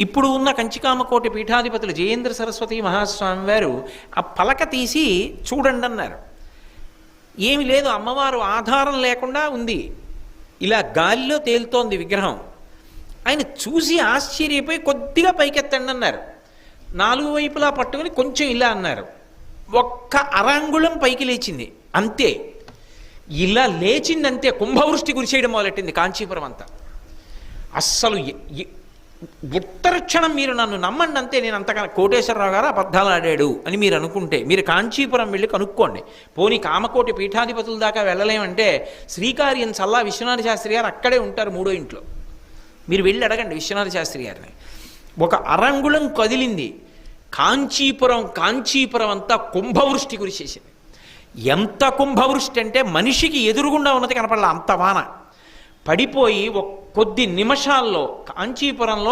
ఇప్పుడు ఉన్న కంచికామకోటి పీఠాధిపతులు జయేంద్ర సరస్వతి మహాస్వామి వారు ఆ పలక తీసి చూడండి అన్నారు. ఏమి లేదు అమ్మవారు ఆధారం లేకుండా ఉంది. ఇలా గాలిలో తేలుతోంది విగ్రహం. ఆయన చూసి ఆశ్చర్యపోయి కొద్దిగా పైకెత్తండి అన్నారు. నాలుగు వైపులా పట్టుకుని కొంచెం ఇలా అన్నారు. ఒక్క అరాంగుళం పైకి లేచింది. అంతే. ఇలా లేచింది అంతే కుంభవృష్టి గురిచేయడం మొదలెట్టింది కాంచీపురం అంతా. అస్సలు ఉత్తర క్షణం మీరు నన్ను నమ్మండి అంతే నేను అంతగా కోటేశ్వరరావు గారు అబద్ధాలు ఆడాడు అని మీరు అనుకుంటే మీరు కాంచీపురం వెళ్ళి కనుక్కోండి. పోనీ కామకోటి పీఠాధిపతుల దాకా వెళ్ళలేమంటే శ్రీకార్యం చల్లా విశ్వనాథ శాస్త్రి గారు అక్కడే ఉంటారు మూడో ఇంట్లో. మీరు వెళ్ళి అడగండి విశ్వనాథ శాస్త్రి గారిని. ఒక అరంగుళం కదిలింది. కాంచీపురం కాంచీపురం అంతా కుంభవృష్టి కురిసేసింది ఎంత కుంభవృష్టి అంటే మనిషికి ఎదురుగుండా ఉన్నది కనపడలా అంత వాన. పడిపోయి ఒక కొద్ది నిమిషాల్లో కాంచీపురంలో